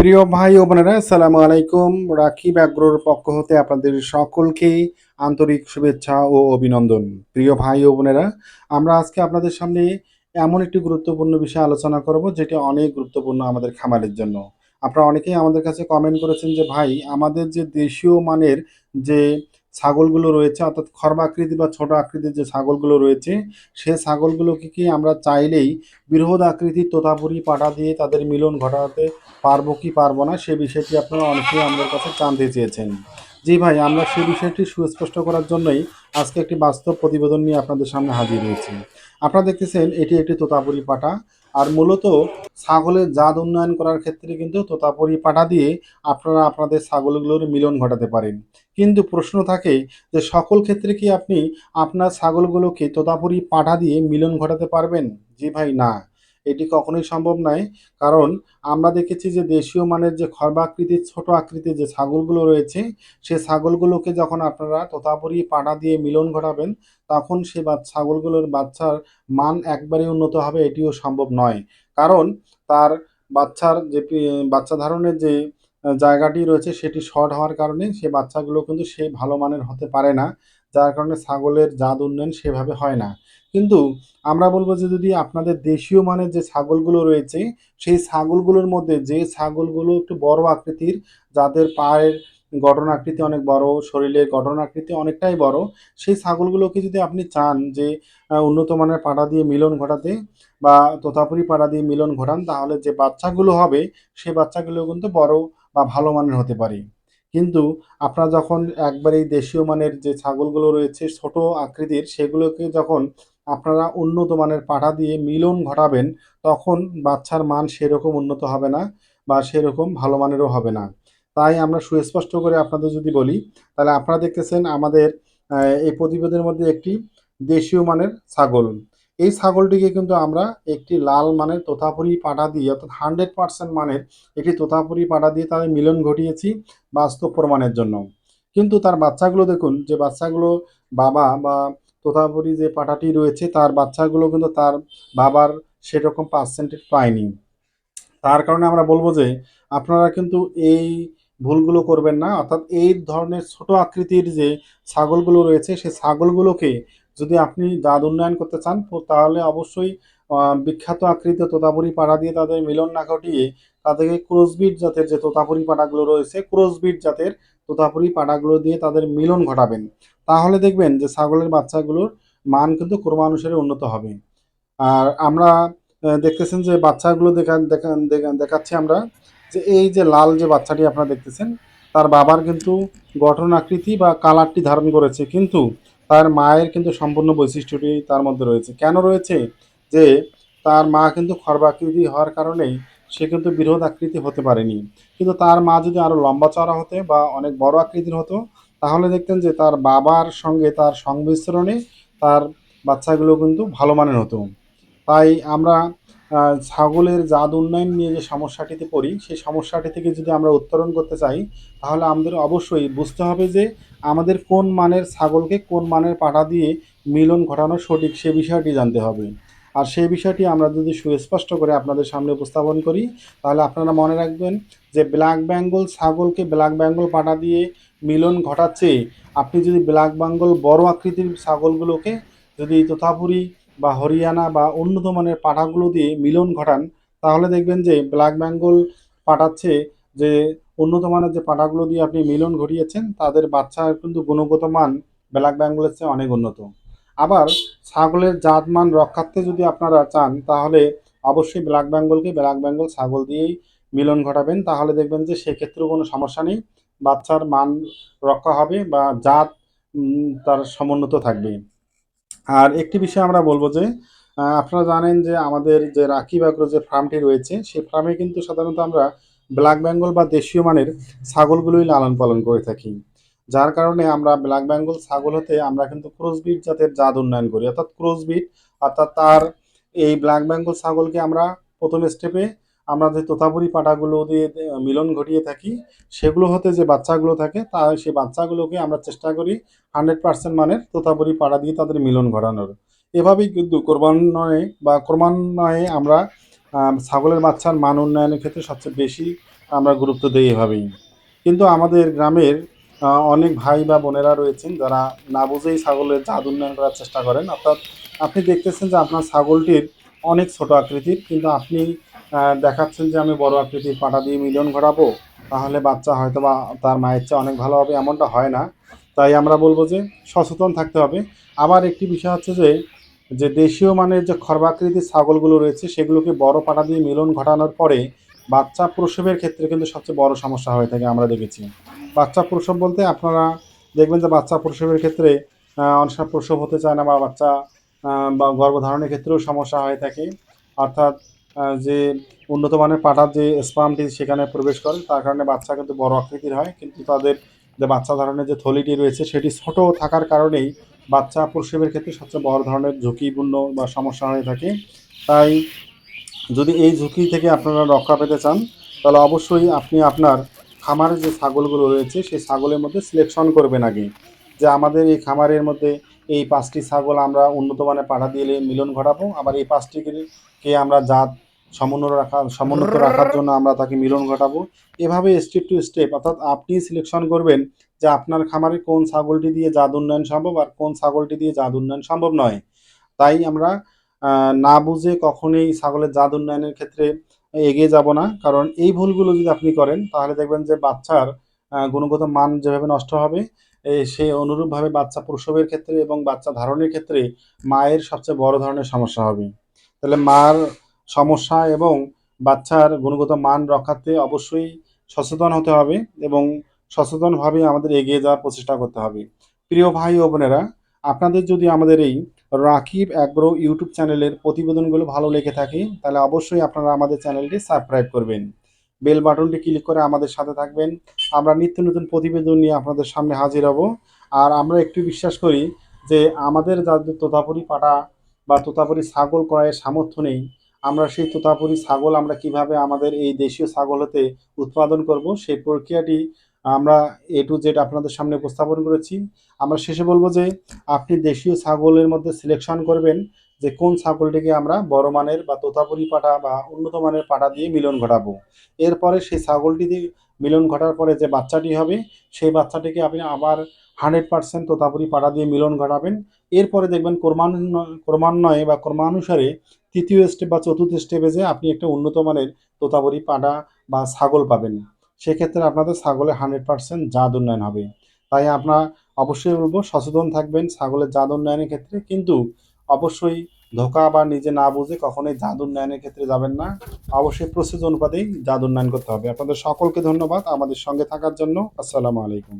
প্রিয় ভাই ও বোনেরা, আসসালামু আলাইকুম। রাকিব আগ্রোর পক্ষ হতে আপনাদের সকলকে আন্তরিক শুভেচ্ছা ও অভিনন্দন। প্রিয় ভাই ও বোনেরা, আমরা আজকে আপনাদের সামনে এমন একটি গুরুত্বপূর্ণ বিষয় আলোচনা করব, যেটি অনেক গুরুত্বপূর্ণ আমাদের খামারের জন্য। আপনারা অনেকেই আমাদের কাছে কমেন্ট করেছেন যে, ভাই, আমাদের যে দেশীয় মানের যে ছাগলগুলো রয়েছে, অর্থাৎ খর্বাকৃতি বা ছোট আকৃতির যে ছাগলগুলো রয়েছে, সে ছাগলগুলোকে কি আমরা চাইলেই বৃহৎ আকৃতির তোতাপুরি পাটা দিয়ে তাদের মিলন ঘটাতে পারব কি পারব না, সে বিষয়টি আপনারা অনেকেই আমাদের কাছে জানতে চেয়েছেন। জি ভাই, আমরা সেই বিষয়টি সুস্পষ্ট করার জন্যই আজকে একটি বাস্তব প্রতিবেদন নিয়ে আপনাদের সামনে হাজির হয়েছি। আপনারা দেখতেছেন, এটি একটি তোতাপুরি পাটা। আর মূলত ছাগলের জাত উন্নয়ন করার ক্ষেত্রে কিন্তু তোতাপুরি পাটা দিয়ে আপনারা আপনাদের ছাগলগুলোর মিলন ঘটাতে পারেন। কিন্তু প্রশ্ন থাকে যে সকল ক্ষেত্রে কি আপনি আপনার ছাগলগুলোকে তোতাপুরি পাটা দিয়ে মিলন ঘটাতে পারবেন? জি ভাই, না। এটি কখনোই সম্ভব নয়। কারণ আমরা দেখেছি যে দেশীয় মানের যে খর্বাকৃতির ছোট আকৃতির যে ছাগলগুলো রয়েছে, সে ছাগলগুলোকে যখন আপনারা তোতাপুরি পাটা দিয়ে মিলন ঘটাবেন, তখন সে ছাগলগুলোর বাচ্চার মান একবারে উন্নত হবে এটিও সম্ভব নয়। কারণ তার বাচ্চার যে বাচ্চা ধারণের যে জায়গাটি রয়েছে সেটি শর্ট হওয়ার কারণে সে বাচ্চাগুলো কিন্তু সে ভালো মানের হতে পারে না। যার কারণে ছাগলের জাত উন্নয়ন সেভাবে হয় না। কিন্তু আমরা বলব যে যদি আপনাদের দেশীয় মানের যে ছাগলগুলো রয়েছে, সেই ছাগলগুলোর মধ্যে যে ছাগলগুলো একটু বড় আকৃতির, যাদের পায়ের গঠন আকৃতি অনেক বড়, শরীরের গঠন আকৃতি অনেকটাই বড়, সেই ছাগলগুলোকে যদি আপনি চান যে উন্নত মানের পাড়া দিয়ে মিলন ঘটাতে বা তোতাপুরি পাড়া দিয়ে মিলন ঘটান, তাহলে যে বাচ্চাগুলো হবে সেই বাচ্চাগুলো কিন্তু বড় বা ভালো মানের হতে পারে। কিন্তু আপনারা যখন একবার এই দেশীয় মানের যে ছাগলগুলো রয়েছে, ছোট আকৃতির, সেগুলোকে যখন আপনারা উন্নত মানের পাঠা দিয়ে মিলন ঘটাবেন, তখন বাচ্চার মান সেরকম উন্নত হবে না বা সেরকম ভালো মানেরও হবে না। তাই আমরা সুস্পষ্ট করে আপনাদের যদি বলি, তাহলে আপনারা দেখতেছেন আমাদের এই প্রতিবেদনের মধ্যে একটি দেশীয় মানের ছাগল। এই ছাগলটিকে কিন্তু আমরা একটি লাল মানের তোতাপুরি পাঠা দিয়ে, অর্থাৎ হান্ড্রেড পার্সেন্ট মানের একটি তোতাপুরি পাটা দিয়ে তাদের মিলন ঘটিয়েছি বাস্তব প্রমাণের জন্য। কিন্তু তার বাচ্চাগুলো দেখুন, যে বাচ্চাগুলো বাবা বা তোতাপুরি যে পাটাটি রয়েছে, তার বাচ্চাগুলো কিন্তু তার বাবার সেরকম পার্সেন্টেজ পায়নি। তার কারণে আমরা বলব যে আপনারা কিন্তু এই ভুলগুলো করবেন না। অর্থাৎ এই ধরনের ছোট আকৃতির যে ছাগলগুলো রয়েছে সেই ছাগলগুলোকে যদি আপনি জাত উন্নয়ন করতে চান তাহলে অবশ্যই বিখ্যাত আকৃতি তোতাপুরি পাড়া দিয়ে তাদের মিলন না ঘটিয়ে তাদেরকে ক্রসবিট জাতের যে তোতাপুরি পাড়াগুলো রয়েছে, ক্রসবিট জাতের তোতাপুরি পাড়াগুলো দিয়ে তাদের মিলন ঘটাবেন। তাহলে দেখবেন যে ছাগলের বাচ্চাগুলোর মান কিন্তু ক্রমানুসারে উন্নত হবে। আর আমরা দেখতেছেন যে বাচ্চাগুলো দেখা- দেখাচ্ছি আমরা যে এই যে লাল যে বাচ্চাটি আপনারা দেখতেছেন, তার বাবার কিন্তু গঠন আকৃতি বা কালারটি ধারণ করেছে। কিন্তু তার মায়ের কিন্তু সম্পূর্ণ বৈশিষ্ট্যটি তার মধ্যে রয়েছে। কেন রয়েছে? যে তার মা কিন্তু খর্বাকৃতি হওয়ার কারণেই সে কিন্তু বৃহৎ আকৃতি হতে পারেনি। কিন্তু তার মা যদি আরও লম্বা চড়া হতে বা অনেক বড় আকৃতির হতো, তাহলে দেখতেন যে তার বাবার সঙ্গে তার সংমিশ্রণে তার বাচ্চাগুলো কিন্তু ভালো মানের হতো। তাই আমরা ছাগলের জাত উন্নয়ন নিয়ে যে সমস্যাটিতে পড়ি, সেই সমস্যাটি থেকে যদি আমরা উত্তরণ করতে চাই, তাহলে আমাদের অবশ্যই বুঝতে হবে যে আমাদের কোন মানের ছাগলকে কোন মানের পাঠা দিয়ে মিলন ঘটানো সঠিক, সে বিষয়টি জানতে হবে। আর সেই বিষয়টি আমরা যদি সুস্পষ্ট করে আপনাদের সামনে উপস্থাপন করি, তাহলে আপনারা মনে রাখবেন যে ব্ল্যাক বেঙ্গল ছাগলকে ব্ল্যাক বেঙ্গল পাঠা দিয়ে মিলন ঘটাচ্ছে। আপনি যদি ব্ল্যাক বেঙ্গল বড় আকৃতির ছাগলগুলোকে যদি তোতাপুরি বা হরিয়ানা বা উন্নত মানের পাঠাগুলো দিয়ে মিলন ঘটান, তাহলে দেখবেন যে ব্ল্যাক বেঙ্গল পাঠাচ্ছে যে উন্নত মানের যে পাঠাগুলো দিয়ে আপনি মিলন ঘটিয়েছেন, তাদের বাচ্চার কিন্তু গুণগত মান ব্ল্যাক বেঙ্গলের চেয়ে অনেক উন্নত। আবার ছাগলের জাত মান রক্ষার্থে যদি আপনারা চান, তাহলে অবশ্যই ব্ল্যাক বেঙ্গলকে ব্ল্যাক বেঙ্গল ছাগল দিয়েই মিলন ঘটাবেন। তাহলে দেখবেন যে সেক্ষেত্রেও কোনো সমস্যা নেই, বাচ্চার মান রক্ষা হবে বা জাত তার সমুন্নত থাকবে। আর একটি বিষয় আমরা বলব যে আপনারা জানেন যে আমাদের যে রাকিব আগ্রো যে ফার্মটি রয়েছে, সেই ফার্মে কিন্তু সাধারণত আমরা ব্ল্যাক বেঙ্গল বা দেশীয় মানের ছাগলগুলোই লালন পালন করে থাকি। যার কারণে আমরা ব্ল্যাক বেঙ্গল ছাগল হতে আমরা কিন্তু ক্রসবিট জাতের জাত উন্নয়ন করি। অর্থাৎ ক্রসবিট অর্থাৎ তার এই ব্ল্যাক বেঙ্গল ছাগলকে আমরা প্রথম স্টেপে আমরা যে তোতাপুরি পাটাগুলো দিয়ে মিলন ঘটিয়ে থাকি, সেগুলো হতে যে বাচ্চাগুলো থাকে, তা সেই বাচ্চাগুলোকে আমরা চেষ্টা করি হান্ড্রেড পার্সেন্ট মানের তোতাপুরি পাড়া দিয়ে তাদের মিলন ঘটানোর এভাবেই কিন্তু ক্রমান্বয়ে বা ক্রমান্বয়ে আমরা ছাগলের বাচ্চার মান উন্নয়নের ক্ষেত্রে সবচেয়ে বেশি আমরা গুরুত্ব দিই এভাবেই। কিন্তু আমাদের গ্রামের অনেক ভাই বা বোনেরা রয়েছেন যারা না বুঝেই ছাগলের জাত উন্নয়ন করার চেষ্টা করেন। অর্থাৎ আপনি দেখতেছেন যে আপনার ছাগলটির অনেক ছোট আকৃতির, কিন্তু আপনি দেখাচ্ছেন যে আমি বড় আকৃতির পাটা দিয়ে মিলন ঘটাবো, তাহলে বাচ্চা হয়তো বা তার মায়ের চেয়ে অনেক ভালো হবে এমনটা হয় না। তাই আমরা বলব যে সচেতন থাকতে হবে। আবার একটি বিষয় হচ্ছে যে, যে দেশীয় মানের যে খর্বাকৃতির ছাগলগুলো রয়েছে সেগুলোকে বড় পাটা দিয়ে মিলন ঘটানোর পরে বাচ্চা প্রসবের ক্ষেত্রে কিন্তু সবচেয়ে বড় সমস্যা হয়ে থাকে আমরা দেখেছি। বাচ্চা প্রসব বলতে আপনারা দেখবেন যে বাচ্চা প্রসবের ক্ষেত্রে অনেক প্রসব হতে চায় না বা বাচ্চা বা গর্ভধারণের ক্ষেত্রেও সমস্যা হয়ে থাকে। অর্থাৎ যে উন্নত মানের পাঠার যে স্পামটি সেখানে প্রবেশ করে, তার কারণে বাচ্চা কিন্তু বড় আকৃতির হয়। কিন্তু তাদের যে বাচ্চা ধারণের যে থলিটি রয়েছে, সেটি ছোট থাকার কারণেই বাচ্চা প্রসবের ক্ষেত্রে সবচেয়ে বড় ধরনের ঝুঁকিপূর্ণ বা সমস্যা হয়ে থাকে। তাই যদি এই ঝুঁকি থেকে আপনারা রক্ষা পেতে চান, তাহলে অবশ্যই আপনি আপনার খামারের যে ছাগলগুলো রয়েছে, সেই ছাগলের মধ্যে সিলেকশন করবেন আগে। যে আমাদের এই খামারের মধ্যে এই পাঁচটি ছাগল আমরা উন্নত মানের পাঠা দিয়ে মিলন ঘটাবো। আবার এই ৫ টিকে কে আমরা জাত সমুন্নত রাখা, সমুন্নত রাখার জন্য আমরা তাকে মিলন ঘটাবো। এভাবে স্টেপ টু স্টেপ অর্থাৎ আপনি সিলেকশন করবেন যে আপনার খামারে কোন ছাগলটি দিয়ে জাত উন্নয়ন সম্ভব আর কোন ছাগলটি দিয়ে জাত উন্নয়ন সম্ভব নয়। তাই আমরা না বুঝে কখনোই ছাগলের জাত উন্নয়নের ক্ষেত্রে এগিয়ে যাব না। কারণ এই ভুলগুলো যদি আপনি করেন, তাহলে দেখবেন যে বাচ্চার গুণগত মান যেভাবে নষ্ট হবে সে অনুরূপভাবে বাচ্চা প্রসবের ক্ষেত্রে এবং বাচ্চা ধারণের ক্ষেত্রে মায়ের সবচেয়ে বড় ধরনের সমস্যা হবে। তাহলে মার সমস্যা এবং বাচ্চার গুণগত মান রক্ষাতে অবশ্যই সচেতন হতে হবে এবং সচেতনভাবে আমাদের এগিয়ে যাওয়ার প্রচেষ্টা করতে হবে। প্রিয় ভাই ও বোনেরা, আপনাদের যদি আমাদের এই রাকিব অ্যাগ্রো ইউটিউব চ্যানেলের প্রতিবেদনগুলো ভালো লেগে থাকে তাহলে অবশ্যই আপনারা আমাদের চ্যানেলটি সাবস্ক্রাইব করবেন। বেল বাটনটি ক্লিক করে আমাদের সাথে থাকবেন। আমরা নিত্য নতুন প্রতিবেদন নিয়ে আপনাদের সামনে হাজির হব। আর আমরা একটু বিশ্বাস করি যে আমাদের যাদের তোতাপুরি পাটা বা তোতাপুরি ছাগল ক্রয়ের সামর্থ্য নেই, আমরা সেই তোতাপুরি ছাগল আমরা কীভাবে আমাদের এই দেশীয় ছাগল হতে উৎপাদন করব সেই প্রক্রিয়াটি আমরা এ টু জেড আপনাদের সামনে উপস্থাপন করেছি। আমরা শেষে বলব যে আপনি দেশীয় ছাগলের মধ্যে সিলেকশন করবেন যে কোন ছাগলটিকে আমরা বড় মানের বা তোতাপুরি পাঠা বা উন্নত মানের পাঠা দিয়ে মিলন ঘটাবো। এরপরে সেই ছাগলটি দিয়ে মিলন ঘটার পরে যে বাচ্চাটি হবে, সেই বাচ্চাটিকে আপনি আবার 100% তোতাপুরি পাঠা দিয়ে মিলন ঘটাবেন। এরপরে দেখবেন ক্রমান্বয়ে ক্রমান্বয়ে বা ক্রমানুসারে তৃতীয় স্টেপ বা চতুর্থ স্টেপে যে আপনি একটা উন্নত মানের তোতাপুরি পাঠা বা ছাগল পাবেন। সেক্ষেত্রে আপনাদের ছাগলের 100% জাত উন্নয়ন হবে। তাই আমরা অবশ্যই বলব, সচেতন থাকবেন ছাগলের জাত উন্নয়নের ক্ষেত্রে। কিন্তু অবশ্যই ধোকা বা নিজে না বুঝে কখনোই জাদুর উন্নয়নের ক্ষেত্রে যাবেন না। অবশ্যই প্রস্তুত অনুপাতেই জাদুর উন্নয়ন করতে হবে। আপনাদের সকলকে ধন্যবাদ আমাদের সঙ্গে থাকার জন্য। আসসালামু আলাইকুম।